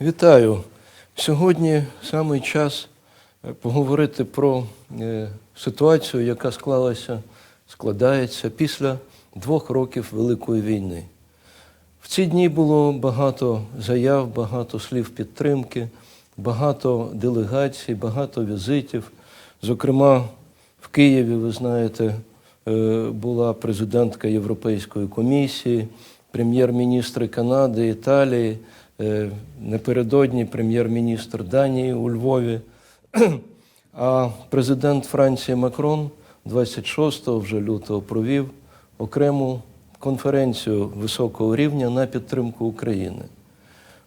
Вітаю! Сьогодні саме час е, поговорити про е, ситуацію, яка склалася, складається після двох років Великої війни. В ці дні було багато заяв, багато слів підтримки, багато делегацій, багато візитів. Зокрема, в Києві, ви знаєте, е, була президентка Європейської комісії, прем'єр-міністри Канади, Італії, напередодні прем'єр-міністр Данії у Львові. А президент Франції Макрон 26 вже лютого провів окрему конференцію високого рівня на підтримку України.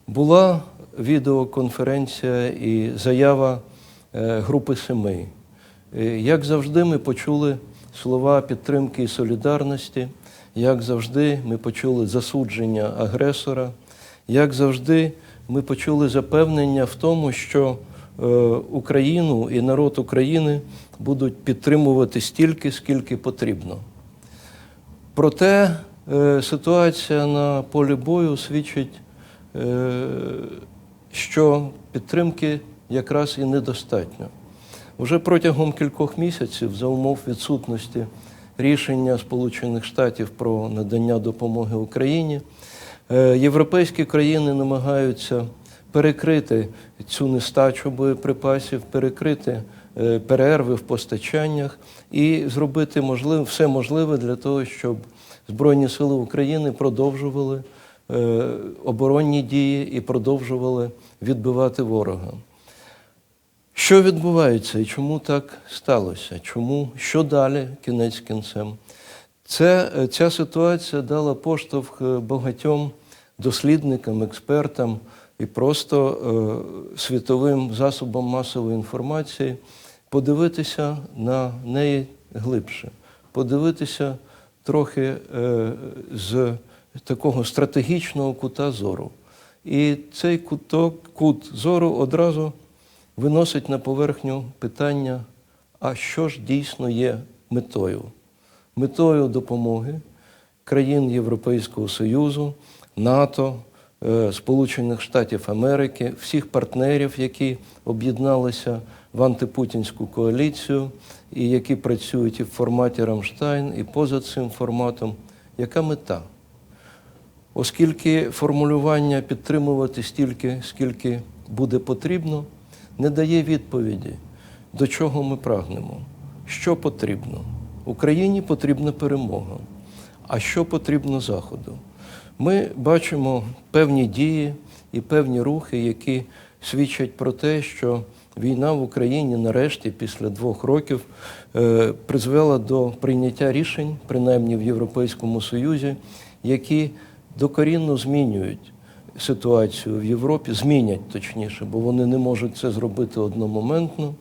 Була відеоконференція і заява е, Групи Семи. Е, Як завжди, ми почули слова підтримки і солідарності, як завжди, ми почули засудження агресора, як завжди, ми почули запевнення в тому, що е, Україну і народ України будуть підтримувати стільки, скільки потрібно. Проте е, ситуація на полі бою свідчить, е, що підтримки якраз і недостатньо. Вже протягом кількох місяців, за умов відсутності рішення Сполучених Штатів про надання допомоги Україні, європейські країни намагаються перекрити цю нестачу боєприпасів, перекрити е, перерви в постачаннях і зробити можливе, все можливе для того, щоб Збройні Сили України продовжували е, оборонні дії і продовжували відбивати ворога. Що відбувається і чому так сталося? Чому що далі кінець кінцем? Це, е, ця ситуація дала поштовх е, багатьом дослідникам, експертам і просто е, світовим засобам масової інформації подивитися на неї глибше, подивитися трохи е, з такого стратегічного кута зору. І цей куток, кут зору одразу виносить на поверхню питання, а що ж дійсно є метою? Метою допомоги країн Європейського Союзу, НАТО, е, Сполучених Штатів Америки, всіх партнерів, які об'єдналися в антипутінську коаліцію і які працюють і в форматі Рамштайн, і поза цим форматом. Яка мета? Оскільки формулювання підтримувати стільки, скільки буде потрібно, не дає відповіді, до чого ми прагнемо, що потрібно. Україні потрібна перемога. А що потрібно Заходу? Ми бачимо певні дії і певні рухи, які свідчать про те, що війна в Україні нарешті, після двох років, е, призвела до прийняття рішень, принаймні в Європейському Союзі, які докорінно змінюють ситуацію в Європі, змінять точніше, бо вони не можуть це зробити одномоментно.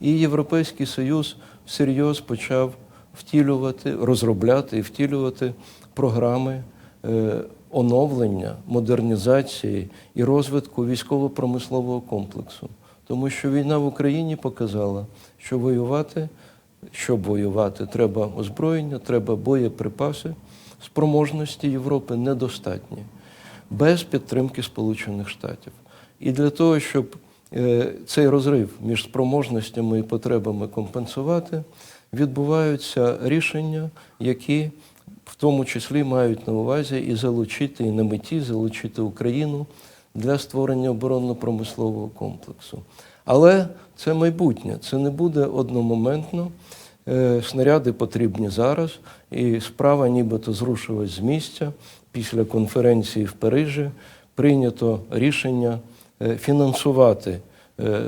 І Європейський Союз всерйоз почав втілювати, розробляти і втілювати програми е, оновлення, модернізації і розвитку військово-промислового комплексу. Тому що війна в Україні показала, що воювати, щоб воювати, треба озброєння, треба боєприпаси. Спроможності Європи недостатні без підтримки Сполучених Штатів. І для того, щоб е, цей розрив між спроможностями і потребами компенсувати, відбуваються рішення, які в тому числі мають на увазі і залучити, і на меті залучити Україну для створення оборонно-промислового комплексу. Але це майбутнє, це не буде одномоментно. Е, Снаряди потрібні зараз, і справа нібито зрушилась з місця. Після конференції в Парижі прийнято рішення е, фінансувати е,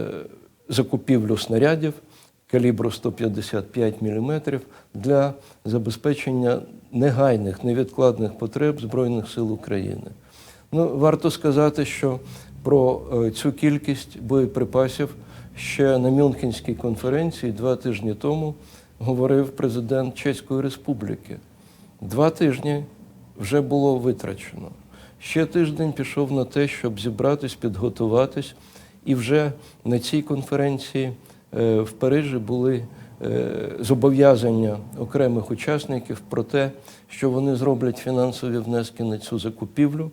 закупівлю снарядів калібру 155 мм для забезпечення негайних, невідкладних потреб Збройних сил України. Ну, варто сказати, що про е, цю кількість боєприпасів ще на Мюнхенській конференції два тижні тому говорив президент Чеської Республіки. Два тижні вже було витрачено. Ще тиждень пішов на те, щоб зібратись, підготуватись, і вже на цій конференції е, в Парижі були зобов'язання окремих учасників про те, що вони зроблять фінансові внески на цю закупівлю.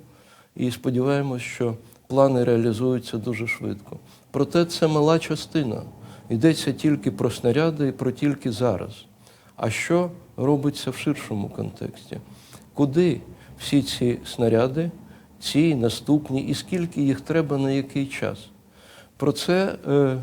І сподіваємось, що плани реалізуються дуже швидко. Проте це мала частина. Йдеться тільки про снаряди і про тільки зараз. А що робиться в ширшому контексті? Куди всі ці снаряди, ці наступні, і скільки їх треба на який час? Про це е,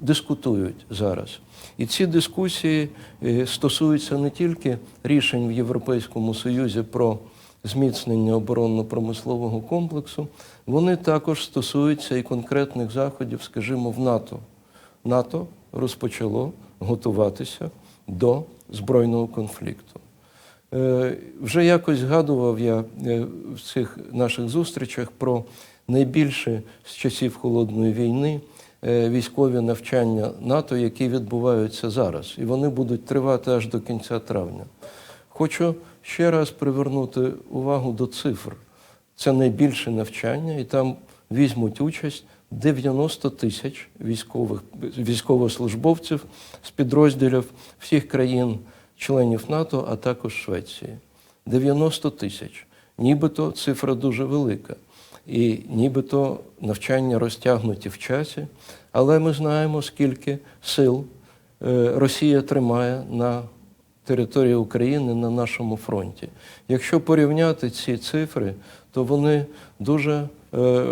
дискутують зараз. І ці дискусії е, стосуються не тільки рішень в Європейському Союзі про зміцнення оборонно-промислового комплексу, вони також стосуються і конкретних заходів, скажімо, в НАТО. НАТО розпочало готуватися до збройного конфлікту. Е, Вже якось згадував я е, в цих наших зустрічах про найбільше з часів холодної війни військові навчання НАТО, які відбуваються зараз, і вони будуть тривати аж до кінця травня. Хочу ще раз привернути увагу до цифр. Це найбільше навчання, і там візьмуть участь 90 тисяч військових військовослужбовців з підрозділів всіх країн, членів НАТО, а також Швеції. 90 тисяч. Нібито цифра дуже велика. І нібито навчання розтягнуті в часі, але ми знаємо, скільки сил е, Росія тримає на території України на нашому фронті. Якщо порівняти ці цифри, то вони дуже е,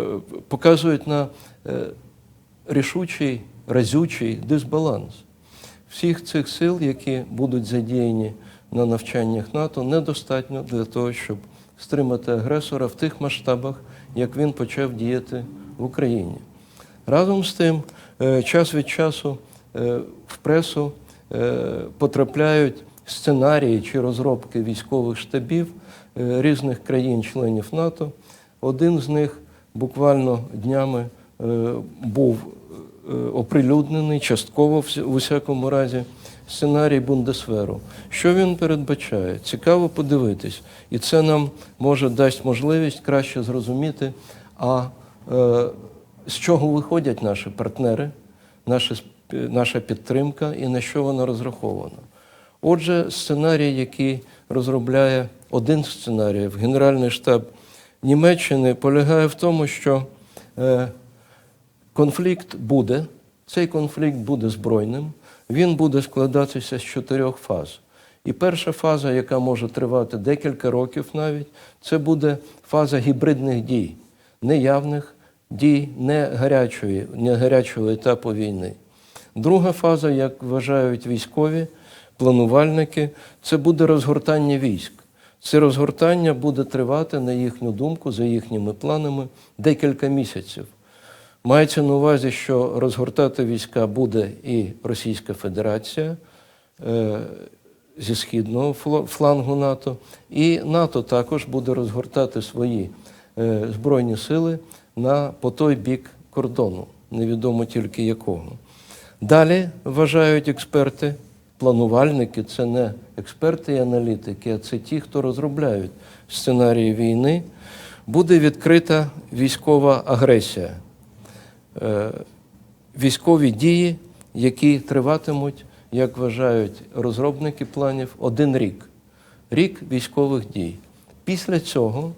показують на е, рішучий, разючий дисбаланс. Всіх цих сил, які будуть задіяні на навчаннях НАТО, недостатньо для того, щоб стримати агресора в тих масштабах, як він почав діяти в Україні. Разом з тим, е, час від часу е, в пресу е, потрапляють сценарії чи розробки військових штабів різних країн-членів НАТО. Один з них буквально днями був оприлюднений частково в у всякому разі сценарій Бундесверу. Що він передбачає? Цікаво подивитись, і це нам може дасть можливість краще зрозуміти, а е, з чого виходять наші партнери, наші, сп- наша підтримка і на що вона розрахована. Отже, сценарій, який розробляє один з сценаріїв, Генеральний штаб Німеччини, полягає в тому, що е, конфлікт буде, цей конфлікт буде збройним, він буде складатися з чотирьох фаз. І перша фаза, яка може тривати декілька років навіть, це буде фаза гібридних дій, неявних дій, не гарячої, не гарячого етапу війни. Друга фаза, як вважають військові планувальники, це буде розгортання військ. Це розгортання буде тривати, на їхню думку, за їхніми планами, декілька місяців. Мається на увазі, що розгортати війська буде і Російська Федерація е, зі східного флангу НАТО, і НАТО також буде розгортати свої е, збройні сили на по той бік кордону, невідомо тільки якого. Далі вважають експерти, планувальники це не експерти і аналітики, а це ті, хто розробляють сценарії війни. Буде відкрита військова агресія, військові дії, які триватимуть, як вважають розробники планів, один рік. Рік військових дій. Після цього,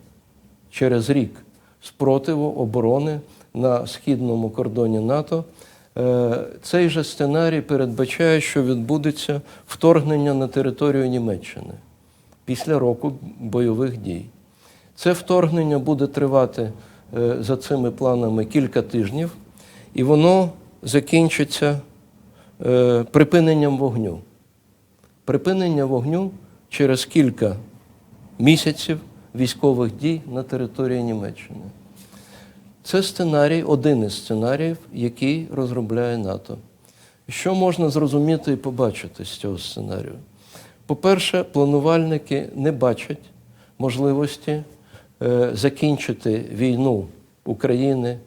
через рік спротиву оборони на східному кордоні НАТО, е, цей же сценарій передбачає, що відбудеться вторгнення на територію Німеччини після року бойових дій. Це вторгнення буде тривати е, за цими планами кілька тижнів, і воно закінчиться е, припиненням вогню. Припинення вогню через кілька місяців військових дій на території Німеччини. Це сценарій, один із сценаріїв, який розробляє НАТО. Що можна зрозуміти і побачити з цього сценарію? По-перше, планувальники не бачать можливості е, закінчити війну України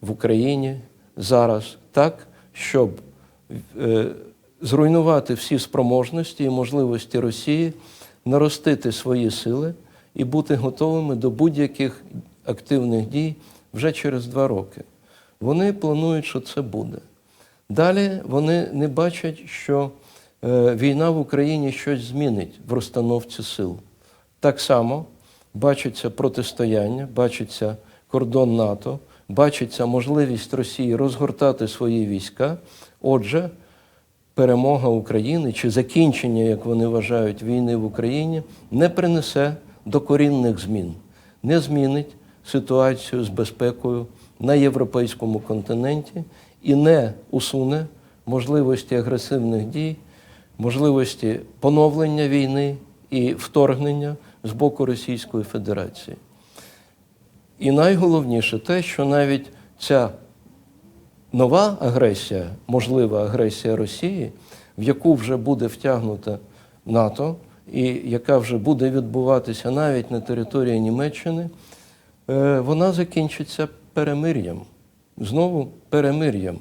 в Україні зараз так, щоб е, зруйнувати всі спроможності і можливості Росії, наростити свої сили і бути готовими до будь-яких активних дій вже через два роки. Вони планують, що це буде. Далі вони не бачать, що е, війна в Україні щось змінить в розстановці сил. Так само бачиться протистояння, бачиться кордон НАТО бачиться можливість Росії розгортати свої війська. Отже, перемога України чи закінчення, як вони вважають, війни в Україні не принесе докорінних змін, не змінить ситуацію з безпекою на європейському континенті і не усуне можливості агресивних дій, можливості поновлення війни і вторгнення з боку Російської Федерації. І найголовніше те, що навіть ця нова агресія, можлива агресія Росії, в яку вже буде втягнута НАТО, і яка вже буде відбуватися навіть на території Німеччини, е, вона закінчиться перемир'ям. Знову перемир'ям.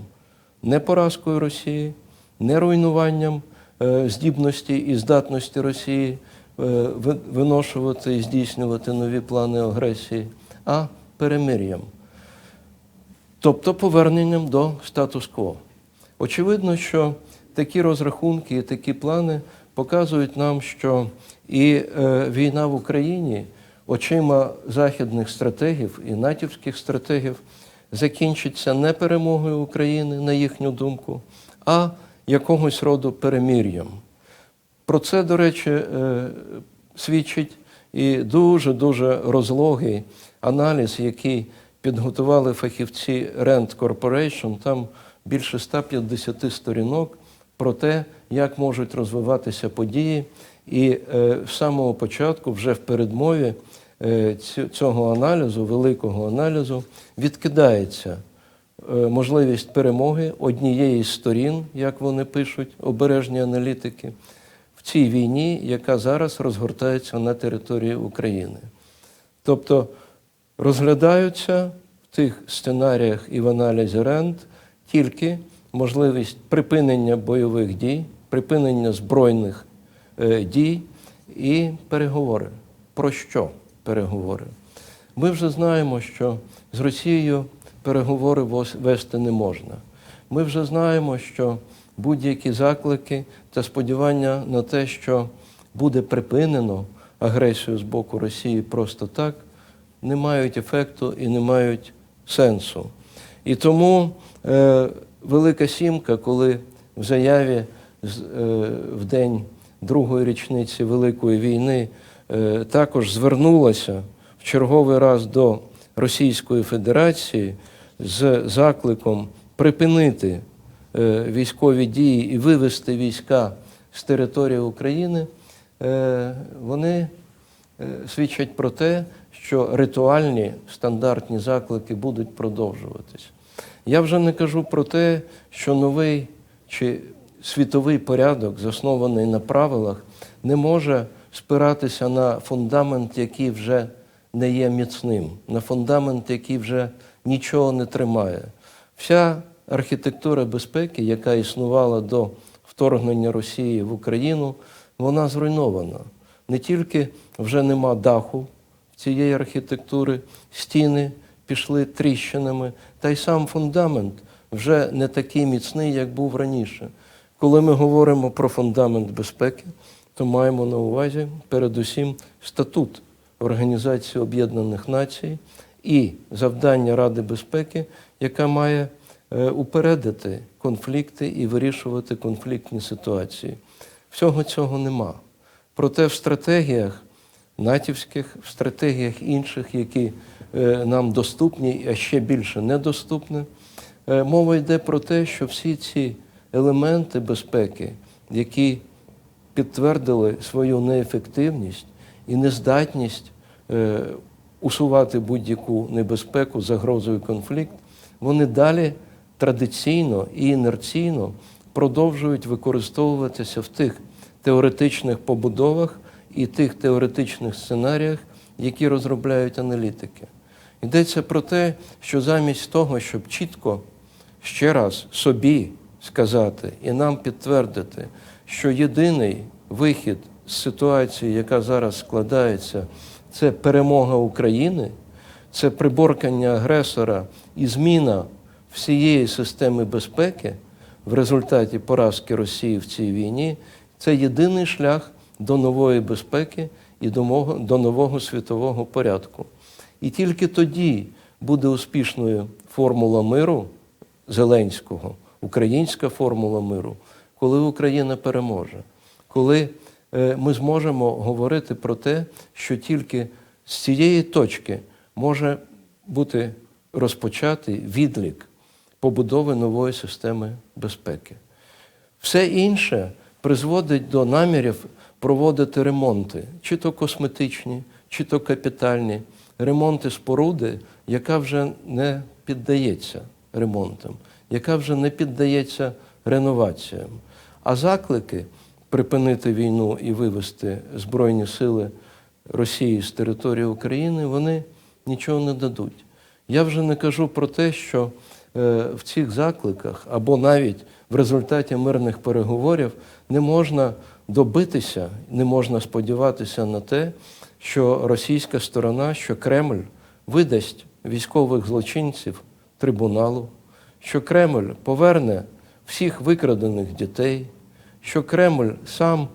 Не поразкою Росії, не руйнуванням е, здібності і здатності Росії е, виношувати і здійснювати нові плани агресії, а перемир'ям тобто поверненням до статус-кво. Очевидно, що такі розрахунки і такі плани показують нам, що і е, війна в Україні очима західних стратегів і натівських стратегів закінчиться не перемогою України, на їхню думку, а якогось роду перемір'ям. Про це, до речі, е, свідчить і дуже-дуже розлогий аналіз, який підготували фахівці Rand Corporation. Там більше 150 сторінок про те, як можуть розвиватися події. І е, з самого початку, вже в передмові е, цього аналізу, великого аналізу, відкидається е, можливість перемоги однієї з сторін, як вони пишуть, обережні аналітики, в цій війні, яка зараз розгортається на території України. Тобто розглядаються в тих сценаріях і в аналізі РЕНД тільки можливість припинення бойових дій, припинення збройних е, дій і переговори. Про що переговори? Ми вже знаємо, що з Росією переговори вести не можна. Ми вже знаємо, що будь-які заклики та сподівання на те, що буде припинено агресію з боку Росії просто так, не мають ефекту і не мають сенсу. І тому е, Велика Сімка, коли в заяві е, в день другої річниці Великої війни е, також звернулася в черговий раз до Російської Федерації з закликом припинити е, військові дії і вивести війська з території України, е, вони е, свідчать про те, що ритуальні стандартні заклики будуть продовжуватись. Я вже не кажу про те, що новий чи світовий порядок, заснований на правилах, не може спиратися на фундамент, який вже не є міцним, на фундамент, який вже нічого не тримає. Вся архітектура безпеки, яка існувала до вторгнення Росії в Україну, вона зруйнована. Не тільки вже нема даху цієї архітектури, стіни пішли тріщинами, та й сам фундамент вже не такий міцний, як був раніше. Коли ми говоримо про фундамент безпеки, то маємо на увазі передусім статут Організації Об'єднаних Націй і завдання Ради безпеки, яка має е, упередити конфлікти і вирішувати конфліктні ситуації. Всього цього нема. Проте в стратегіях натівських, в стратегіях інших, які е, нам доступні, а ще більше недоступні, е, мова йде про те, що всі ці елементи безпеки, які підтвердили свою неефективність і нездатність е, усувати будь-яку небезпеку, загрозу і конфлікт, вони далі традиційно і інерційно продовжують використовуватися в тих теоретичних побудовах і тих теоретичних сценаріях, які розробляють аналітики. Йдеться про те, що замість того, щоб чітко ще раз собі сказати і нам підтвердити, що єдиний вихід з ситуації, яка зараз складається, це перемога України, це приборкання агресора і зміна всієї системи безпеки в результаті поразки Росії в цій війні, це єдиний шлях до нової безпеки і до нового світового порядку. І тільки тоді буде успішною формула миру Зеленського, українська формула миру, коли Україна переможе, коли е, ми зможемо говорити про те, що тільки з цієї точки може бути розпочатий відлік побудови нової системи безпеки. Все інше призводить до намірів проводити ремонти, чи то косметичні, чи то капітальні, ремонти споруди, яка вже не піддається ремонтам, яка вже не піддається реноваціям. А заклики припинити війну і вивести Збройні сили Росії з території України, вони нічого не дадуть. Я вже не кажу про те, що е, в цих закликах або навіть в результаті мирних переговорів не можна добитися, не можна сподіватися на те, що російська сторона, що Кремль видасть військових злочинців трибуналу, що Кремль поверне всіх викрадених дітей, що Кремль сам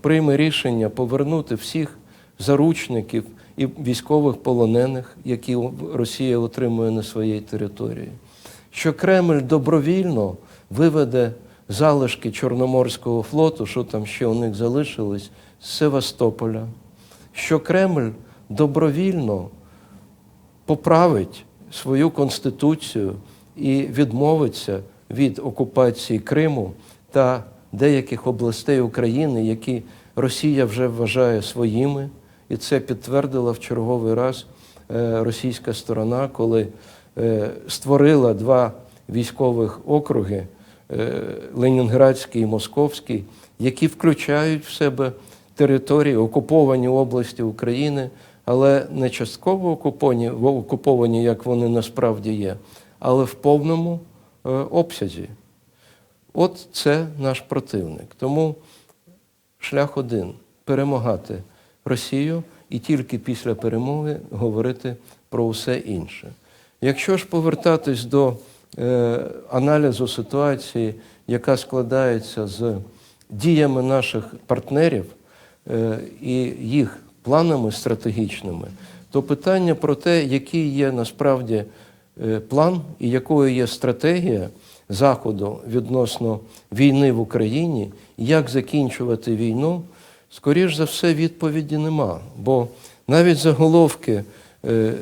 прийме рішення повернути всіх заручників і військових полонених, які Росія отримує на своїй території, що Кремль добровільно виведе залишки Чорноморського флоту, що там ще у них залишилось, з Севастополя, що Кремль добровільно поправить свою конституцію і відмовиться від окупації Криму та деяких областей України, які Росія вже вважає своїми, і це підтвердила в черговий раз е, російська сторона, коли е, створила два військових округи Ленінградський і Московський, які включають в себе території, окуповані області України, але не частково окуповані, окуповані, як вони насправді є, але в повному е, обсязі. От це наш противник. Тому шлях один перемагати Росію і тільки після перемоги говорити про усе інше. Якщо ж повертатись до е, аналізу ситуації, яка складається з діями наших партнерів е, і їх планами стратегічними, то питання про те, який є насправді е, план і якою є стратегія Заходу відносно війни в Україні, як закінчувати війну, скоріш за все, відповіді нема. Бо навіть заголовки е,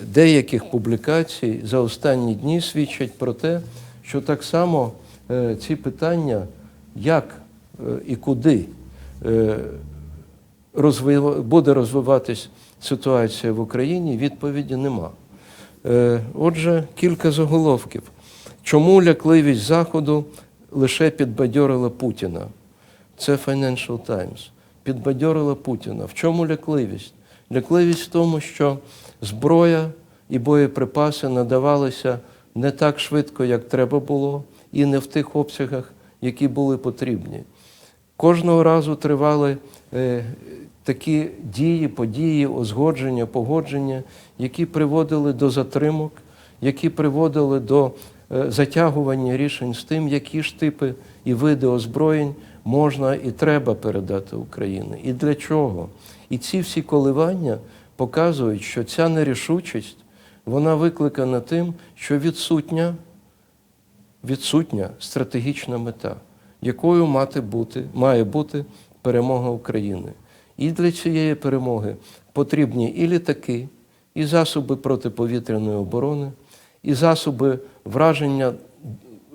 деяких публікацій за останні дні свідчать про те, що так само е, ці питання, як е, і куди е, буде розвиватись ситуація в Україні, відповіді нема. Е, Отже, кілька заголовків. Чому лякливість Заходу лише підбадьорила Путіна? Це Financial Times. Підбадьорила Путіна. В чому лякливість? Лякливість в тому, що зброя і боєприпаси надавалися не так швидко, як треба було, і не в тих обсягах, які були потрібні. Кожного разу тривали е, такі дії, події, узгодження, погодження, які приводили до затримок, які приводили до е, затягування рішень з тим, які ж типи і види озброєнь можна і треба передати Україні, і для чого. І ці всі коливання показують, що ця нерішучість вона викликана тим, що відсутня відсутня стратегічна мета, якою мати бути, має бути перемога України. І для цієї перемоги потрібні і літаки, і засоби протиповітряної оборони, і засоби враження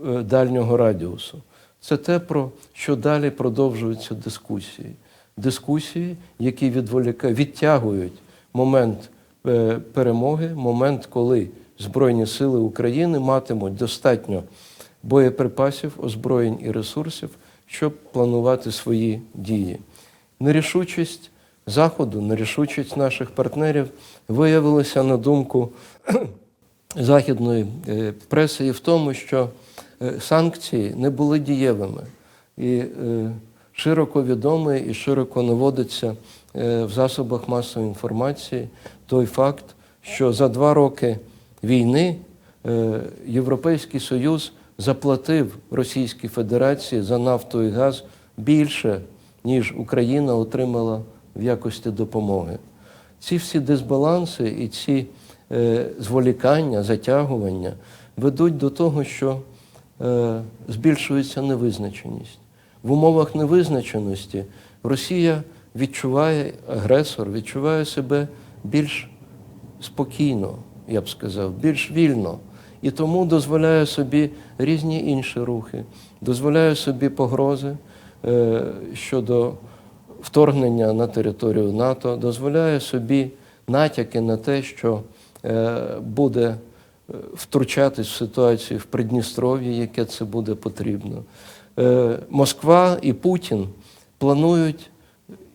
е, дальнього радіусу. Це те, про що далі продовжуються дискусії. Дискусії, які відволіка... відтягують момент е, перемоги, момент, коли Збройні сили України матимуть достатньо боєприпасів, озброєнь і ресурсів, щоб планувати свої дії. Нерішучість Заходу, нерішучість наших партнерів виявилася на думку західної е, преси і в тому, що е, санкції не були дієвими. І широко відомий і широко наводиться в засобах масової інформації той факт, що за два роки війни е, Європейський Союз заплатив Російській Федерації за нафту і газ більше, ніж Україна отримала в якості допомоги. Ці всі дисбаланси і ці е, зволікання, затягування ведуть до того, що е, збільшується невизначеність. В умовах невизначеності Росія відчуває, агресор відчуває себе більш спокійно, я б сказав, більш вільно. І тому дозволяє собі різні інші рухи, дозволяє собі погрози е, щодо вторгнення на територію НАТО, дозволяє собі натяки на те, що е, буде е, втручатись в ситуацію в Придністров'ї, яке це буде потрібно. Москва і Путін планують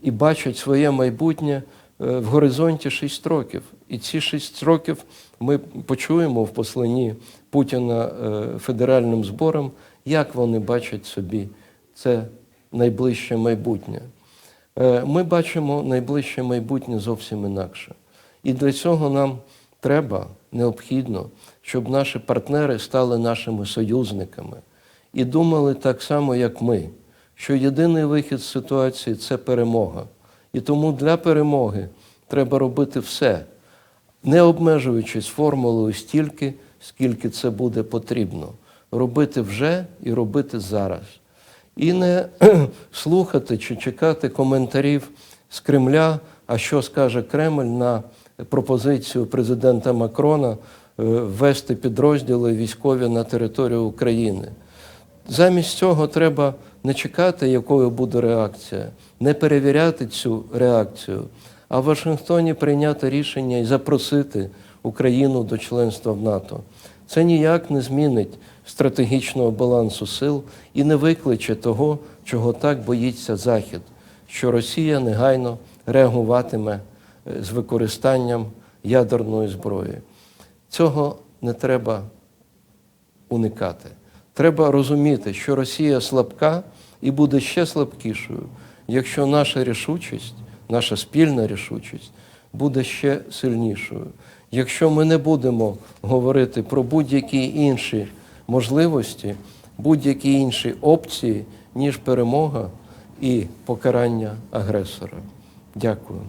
і бачать своє майбутнє е, в горизонті 6 років. І ці 6 років ми почуємо в посланні Путіна е, федеральним зборам, як вони бачать собі це найближче майбутнє. Е, Ми бачимо найближче майбутнє зовсім інакше. І для цього нам треба, необхідно, щоб наші партнери стали нашими союзниками і думали так само, як ми, що єдиний вихід з ситуації це перемога. І тому для перемоги треба робити все, не обмежуючись формулою стільки, скільки це буде потрібно. Робити вже і робити зараз. І не слухати чи чекати коментарів з Кремля, а що скаже Кремль на пропозицію президента Макрона е, ввести підрозділи військові на територію України. Замість цього треба не чекати, якою буде реакція, не перевіряти цю реакцію, а в Вашингтоні прийняти рішення і запросити Україну до членства в НАТО. Це ніяк не змінить стратегічного балансу сил і не викличе того, чого так боїться Захід, що Росія негайно реагуватиме е, з використанням ядерної зброї. Цього не треба уникати. Треба розуміти, що Росія слабка і буде ще слабкішою, якщо наша рішучість, наша спільна рішучість буде ще сильнішою. Якщо ми не будемо говорити про будь-які інші можливості, будь-які інші опції, ніж перемога і покарання агресора. Дякую.